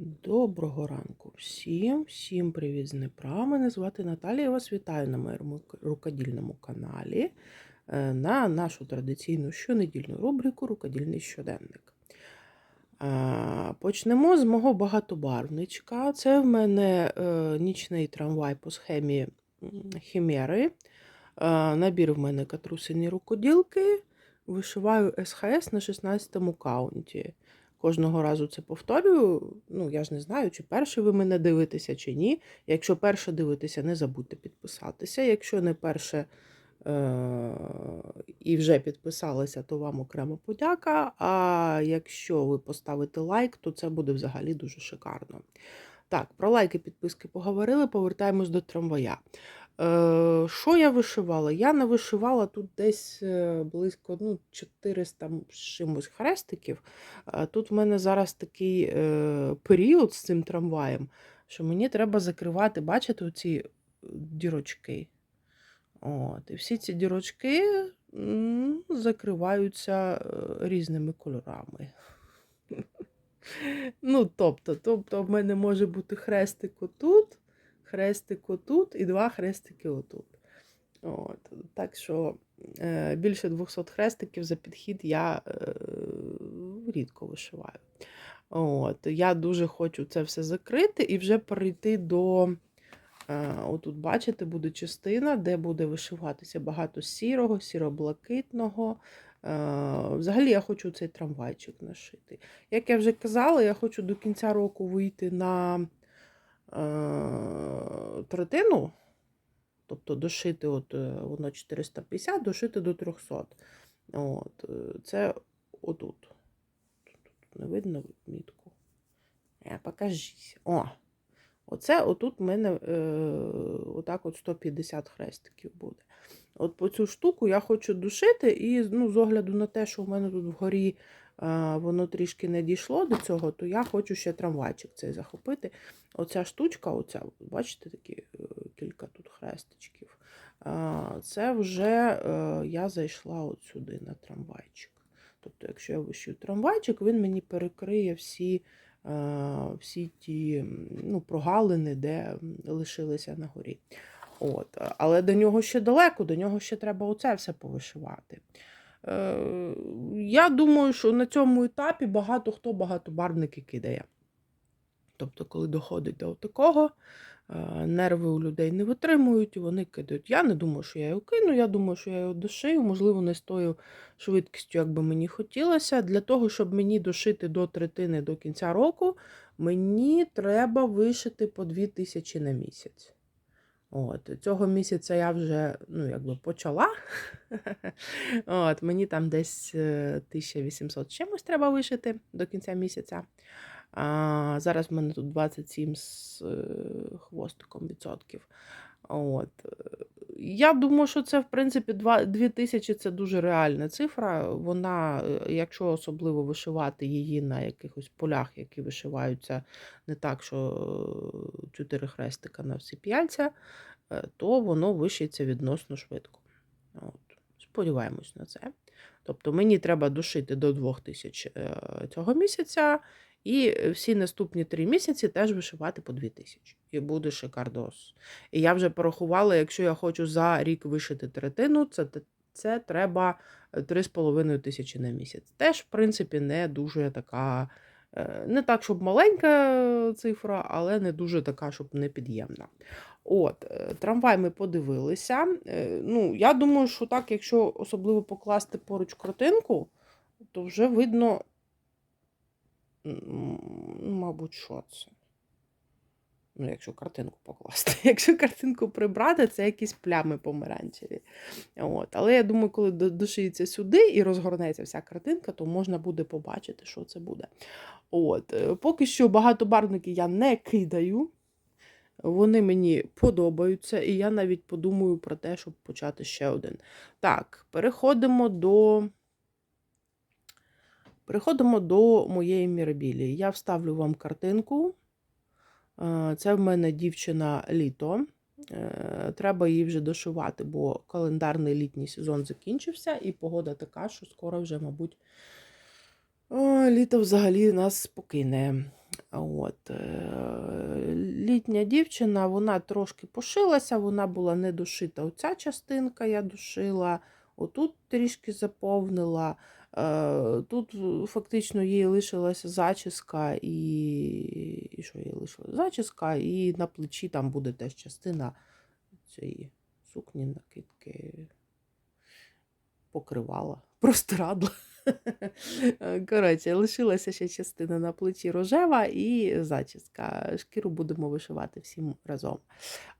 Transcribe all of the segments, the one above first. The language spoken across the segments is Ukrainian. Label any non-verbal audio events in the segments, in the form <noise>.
Доброго ранку всім, всім привіт з Дніпра. Мене звати Наталія. Я вас вітаю на моєму рукодільному каналі е, на нашу традиційну щонедільну рубрику Рукодільний щоденник. Е, Почнемо з мого багатобарвничка. Це в мене е, нічний трамвай по схемі Хімери. Набір в мене катрусині рукоділки. Вишиваю СХС на 16-му каунті. Кожного разу це повторюю. Ну, я ж не знаю, чи перше ви мене дивитеся, чи ні. Якщо перше дивитеся, не забудьте підписатися. Якщо не перше е- і вже підписалися, то вам окрема подяка. А якщо ви поставите лайк, то це буде взагалі дуже шикарно. Так, про лайки, підписки поговорили, повертаємось до трамвая. Е, Що я вишивала? Я навишивала тут десь е, близько ну, 400 чимось хрестиків. Е, Тут в мене зараз такий період з цим трамваєм, що мені треба закривати, бачите, оці дірочки. От, і всі ці дірочки закриваються різними кольорами. <laughs> Ну, тобто, тобто, в мене може бути хрестик отут, хрестик отут і два хрестики отут. От, так що е, більше 200 хрестиків за підхід я е, рідко вишиваю. От, я дуже хочу це все закрити і вже перейти до. е, Отут, бачите, буде частина, де буде вишиватися багато сірого, сіро-блакитного. Взагалі я хочу цей трамвайчик нашити. Як я вже казала, я хочу до кінця року вийти на третину, тобто дошити, от, е, воно 450, дошити до 300. От, е, це отут. Тут не видно мітку. Е, покажись. О! Оце отут в мене е, отак от 150 хрестиків буде. От по цю штуку я хочу душити, і ну, з огляду на те, що в мене тут вгорі е, воно трішки не дійшло до цього, то я хочу ще трамвайчик цей захопити. Оця штучка, оця, бачите, такі е, кілька тут хрестичків. Е, це вже е, я зайшла от сюди на трамвайчик. Тобто, якщо я вишию трамвайчик, він мені перекриє всі е, всі ті ну, прогалини, де лишилися на горі. От. Але до нього ще далеко, до нього ще треба оце все повишивати. Е, я думаю, що на цьому етапі багато хто багатобарвники кидає. Тобто, коли доходить до такого, е, нерви у людей не витримують, і вони кидають. Я не думаю, що я його кину, я думаю, що я його дошию, можливо, не з тою швидкістю, як би мені хотілося. Для того, щоб мені дошити до третини до кінця року, мені треба вишити по 2000 на місяць. От, цього місяця я вже ну, якби почала. <laughs> От, мені там десь е, 1800 чимось треба вишити до кінця місяця. А, зараз в мене тут 27 з е, хвостиком відсотків. От. Е, Я думаю, що це, в принципі, 2 2000 це дуже реальна цифра. Вона, е, якщо особливо вишивати її на якихось полях, які вишиваються не так, що 4 хрестика на всі п'яльця, е, то воно вишиться відносно швидко. От. Сподіваємось на це. Тобто мені треба душити до 2000 е, цього місяця, і всі наступні три місяці теж вишивати по 2000. І буде шикардос. І я вже порахувала, якщо я хочу за рік вишити третину, це, це треба 3,5 тисячі на місяць. Теж, в принципі, не дуже така, е, не так, щоб маленька цифра, але не дуже така, щоб непід'ємна. От, е, трамвай ми подивилися. Е, Ну, я думаю, що так, якщо особливо покласти поруч картинку, то вже видно, мабуть, що це. Ну, якщо картинку покласти. <laughs> Якщо картинку прибрати, це якісь плями помаранчеві. От. Але я думаю, коли до- дошиється сюди і розгорнеться вся картинка, то можна буде побачити, що це буде. От. е, Поки що багатобарвники я не кидаю. Вони мені подобаються, і я навіть подумаю про те, щоб почати ще один. Так, переходимо до. Переходимо до моєї мірабілії. Я вставлю вам картинку. Е, Це в мене дівчина літо. Е, Треба її вже дошивати, бо календарний літній сезон закінчився, і погода така, що скоро вже, мабуть, літо взагалі нас покине. От. е, Літня дівчина, вона трошки пошилася, вона була не дошита. Оця частинка я дошила, отут трішки заповнила. Е, Тут е, фактично їй лишилася зачіска і. і що їй лишилася? Зачіска, і на плечі там буде теж частина цієї сукні, накидки, покривала, <laughs> простирадла. Коротше, лишилася ще частина на плечі рожева і зачіска. Шкіру будемо вишивати всім разом.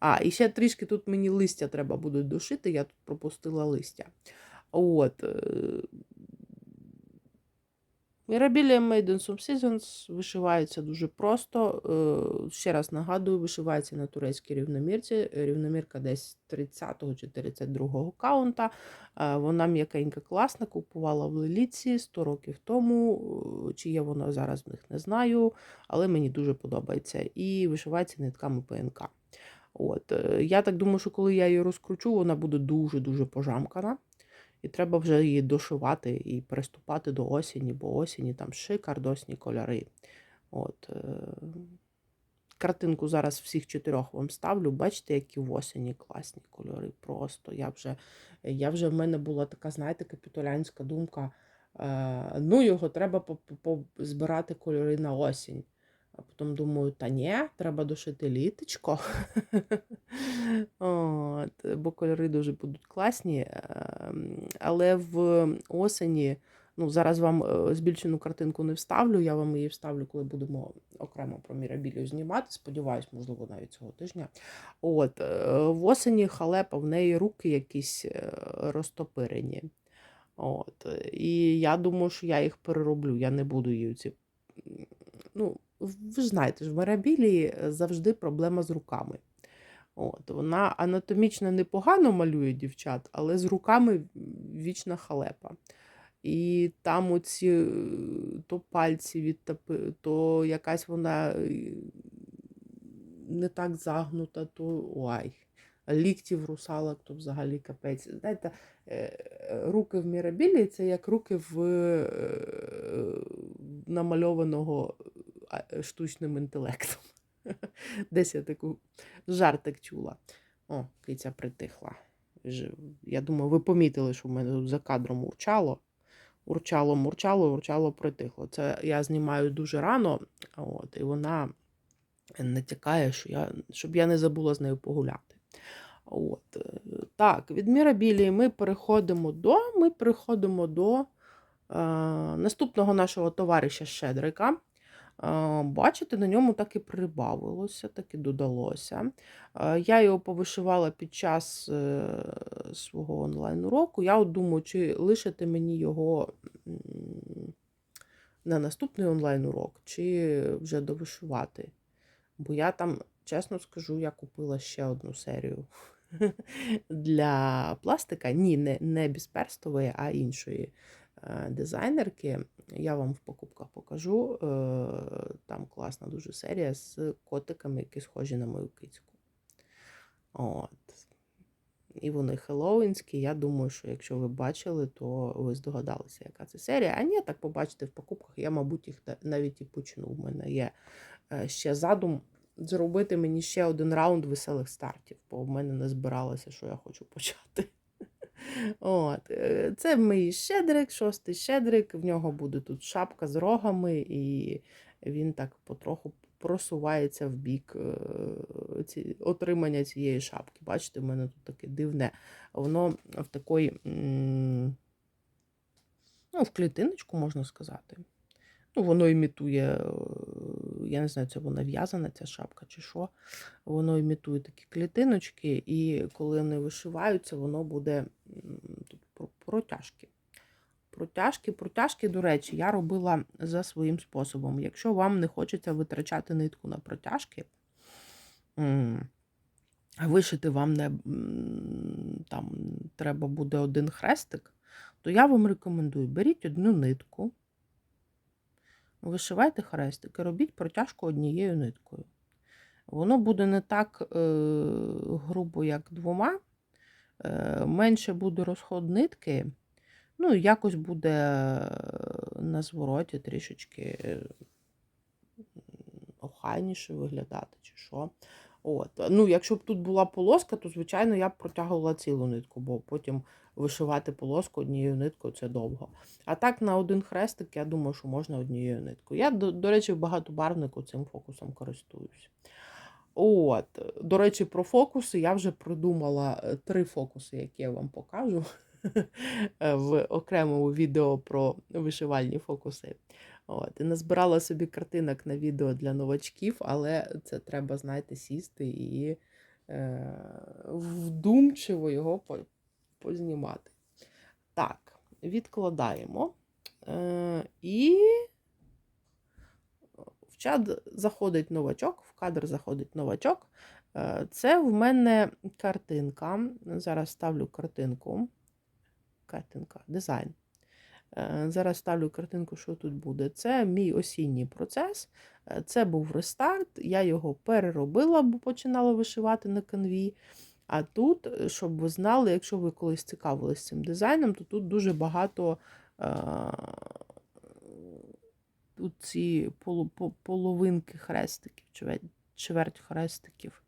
А, і ще трішки тут мені листя треба буде дошити, я тут пропустила листя. От. Е, Mirabilia Made in Some Seasons вишивається дуже просто. Е, Ще раз нагадую, вишивається на турецькій рівномірці. Рівномірка десь 30-го чи 32-го каунта. Е, Вона м'якенька, класна, купувала в Леліці 100 років тому. Е, Чи є вона зараз в них, не знаю, але мені дуже подобається. І вишивається нитками ПНК. От. е, Я так думаю, що коли я її розкручу, вона буде дуже-дуже пожамкана. І треба вже її дошивати і приступати до осені, бо осені там шикардосні кольори. От. е, Картинку зараз всіх чотирьох вам ставлю. Бачите, які в осені класні кольори. Просто я вже, я вже в мене була така, знаєте, капітулянська думка. Е, ну, його треба збирати кольори на осінь. А потім думаю, та ні, треба дошити літочко. <laughs> От, бо кольори дуже будуть класні. ем, Але в осені, ну зараз вам е, збільшену картинку не вставлю, я вам її вставлю, коли будемо окремо про Мірабілію знімати. Сподіваюсь, можливо, навіть цього тижня. От, е, в осені халепа, в неї руки якісь е, розтопирені. От, і я думаю, що я їх перероблю. Я не буду її ці. Ну, ви ж знаєте, в Мірабілії завжди проблема з руками. От, вона анатомічно непогано малює дівчат, але з руками вічна халепа. І там оці е, то пальці відтопи, то якась вона е, не так загнута, то ой. Ліктів русалок, то взагалі капець. Знаєте, е, руки в Мірабілі це як руки в е, намальованого штучним інтелектом. <laughs> Десь я таку жартик чула. О, киця притихла. Я думаю, ви помітили, що в мене тут за кадром урчало. Урчало, мурчало, урчало, притихло. Це я знімаю дуже рано, от, і вона натякає, що я, щоб я не забула з нею погуляти. От. е, Так, від Мірабілії ми переходимо до, ми переходимо до е, наступного нашого товариша Щедрика. Е, Бачите, на ньому так і прибавилося, так і додалося. Е, Я його повишивала під час е, свого онлайн-уроку. Я от думаю, чи лишити мені його на наступний онлайн-урок, чи вже довишивати. Бо я там, чесно скажу, я купила ще одну серію <laughs> для пластика. Ні, не, не бісперстової, а іншої дизайнерки. Я вам в покупках покажу. Е, Там класна дуже серія з котиками, які схожі на мою кицьку. От. І вони хеллоуінські. Я думаю, що якщо ви бачили, то ви здогадалися, яка це серія. А ні, так побачите в покупках. Я, мабуть, їх навіть і почну. У мене є е, ще задум зробити мені ще один раунд веселих стартів, бо в мене не збиралося, що я хочу почати. От. е, Це мій щедрик, шостий щедрик. В нього буде тут шапка з рогами, і він так потроху просувається в бік е, ці, отримання цієї шапки. Бачите, в мене тут таке дивне. Воно в такої, ну, в клітиночку, можна сказати. Ну, воно імітує, е, я не знаю, це вона в'язана, ця шапка чи що. Воно імітує такі клітиночки, і коли вони вишиваються, воно буде тут протяжки. Протяжки, протяжки, до речі, я робила за своїм способом. Якщо вам не хочеться витрачати нитку на протяжки, вишити вам не там треба буде один хрестик, то я вам рекомендую: беріть одну нитку, вишивайте хрестики, робіть протяжку однією ниткою. Воно буде не так е, грубо, як двома, е, менше буде розход нитки, ну і якось буде е, на звороті трішечки охайніше виглядати, чи що. От. Ну, якщо б тут була полоска, то, звичайно, я б протягувала цілу нитку, бо потім вишивати полоску однією ниткою це довго. А так на один хрестик, я думаю, що можна однією ниткою. Я, до, до речі, в багатобарвнику цим фокусом користуюсь. От, до речі, про фокуси я вже придумала е, три фокуси, які я вам покажу <laughs> е, в окремому відео про вишивальні фокуси. От, і назбирала собі картинок на відео для новачків, але це треба, знаєте, сісти і е, вдумчиво його познімати. Так, відкладаємо. Е, і в чат заходить новачок, в кадр заходить новачок. Е, Це в мене картинка. Зараз ставлю картинку. Картинка, дизайн. Е, Зараз ставлю картинку, що тут буде. Це мій осінній процес. Е, Це був рестарт. Я його переробила, бо починала вишивати на канві. А тут, е, щоб ви знали, якщо ви колись цікавились цим дизайном, то тут дуже багато тут ці половинки хрестиків, чверть хрестиків.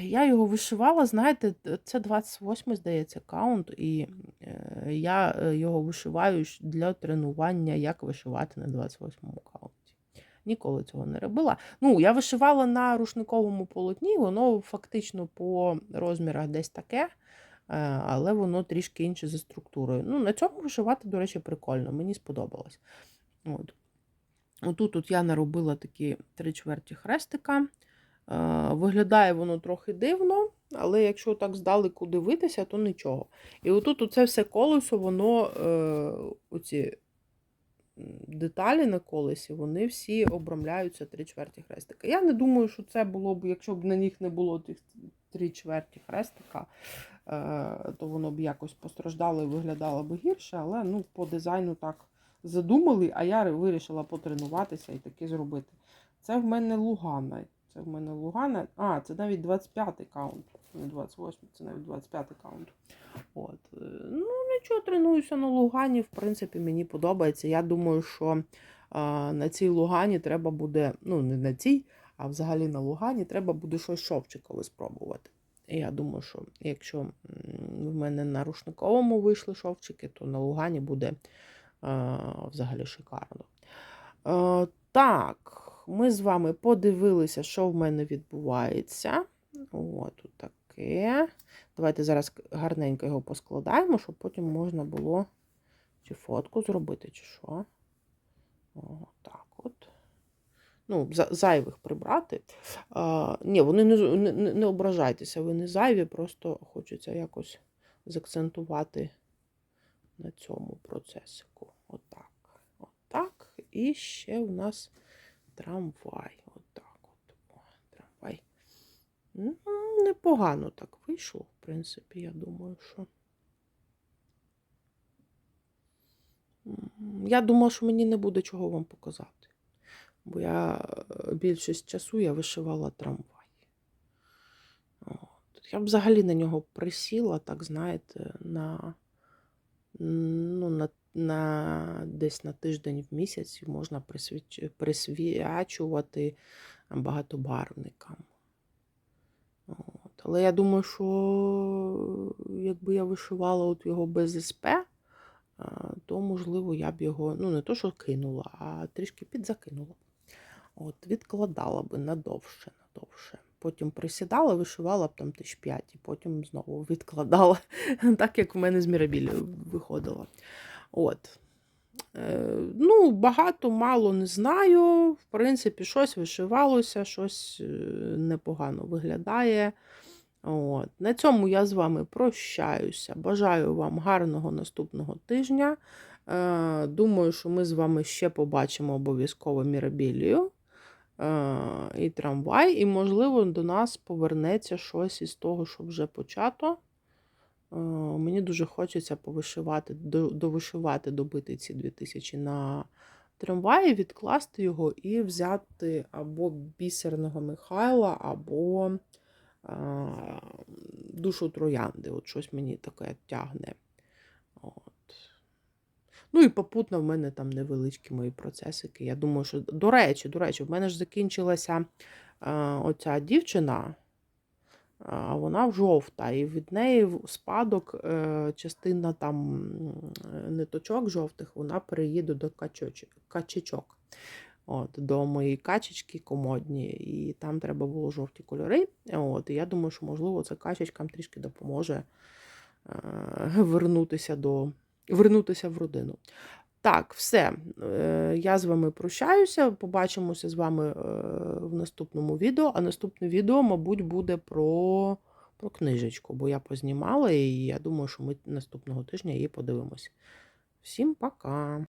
Я його вишивала, знаєте, це 28, здається, каунт, і е, я е, його вишиваю для тренування, як вишивати на 28-му каунті. Ніколи цього не робила. Ну, я вишивала на рушниковому полотні, воно фактично по розмірах десь таке, е, але воно трішки інше за структурою. Ну, на цьому вишивати, до речі, прикольно, мені сподобалось. От. Отут от я наробила такі три чверті хрестика. Е, Виглядає воно трохи дивно, але якщо так здалеку дивитися, то нічого. І отут оце все колесо, воно, е, оці деталі на колесі, вони всі обрамляються три чверті хрестика. Я не думаю, що це було б, якщо б на них не було тих три чверті хрестика, е, то воно б якось постраждало і виглядало б гірше, але ну, по дизайну так задумали, а я вирішила потренуватися і таки зробити. Це в мене Лугана. Це в мене Лугана. А, це навіть 25-й каунт. Не 28, це навіть 25-й каунт. От. е, Ну, нічого, тренуюся на Лугані. В принципі, мені подобається. Я думаю, що а, на цій Лугані треба буде, ну, не на цій, а взагалі на Лугані треба буде щось шовчикове спробувати. Я думаю, що якщо в мене на рушниковому вийшли шовчики, то на Лугані буде а, взагалі шикарно. Е, так, ми з вами подивилися, що в мене відбувається. О, таке. Давайте зараз гарненько його поскладаємо, щоб потім можна було чи фотку зробити, чи що. О, так от. Ну, за- зайвих прибрати. А, ні, вони не, не, не не ображайтеся, ви не зайві, просто хочеться якось закцентувати на цьому процесику. Отак. Отак. І ще у нас трамвай. Отак от. О, трамвай. Ну, непогано так вийшло, в принципі, я думаю, що. Я думала, що мені не буде чого вам показати. Бо я е, більшість часу я вишивала трамвай. От. Я б взагалі на нього присіла, так знаєте, на, ну, на, на десь на тиждень в місяць можна присвячувати багатобарвникам. От. Але я думаю, що якби я вишивала от його без СП, то, можливо, я б його, ну, не то, що кинула, а трішки підзакинула. От, відкладала би надовше, надовше. Потім присідала, вишивала б там тисяч п'ять, і потім знову відкладала, <laughs> так як в мене з Мірабілі виходило. От. Е, ну, багато, мало не знаю. В принципі, щось вишивалося, щось е, непогано виглядає. От. На цьому я з вами прощаюся. Бажаю вам гарного наступного тижня. Е, Думаю, що ми з вами ще побачимо обов'язково Мірабілію і трамвай, і, можливо, до нас повернеться щось із того, що вже почато. Е, Мені дуже хочеться повишивати, довишивати, добити ці 2000 на трамваї, відкласти його і взяти або бісерного Михайла, або а, душу троянди. От щось мені таке тягне. От. Ну і попутно в мене там невеличкі мої процесики. Я думаю, що до речі, до речі, в мене ж закінчилася е, оця дівчина, а вона жовта, і від неї в спадок е, частина там ниточок жовтих, вона переїде до качечок. От, до моєї качечки комодні, і там треба було жовті кольори. От, і я думаю, що можливо це качечкам трішки допоможе е, вернутися до вернутися в родину. Так, все. Е, Я з вами прощаюся. Побачимося з вами е, в наступному відео. А наступне відео, мабуть, буде про, про книжечку, бо я познімала і я думаю, що ми наступного тижня її подивимось. Всім пока!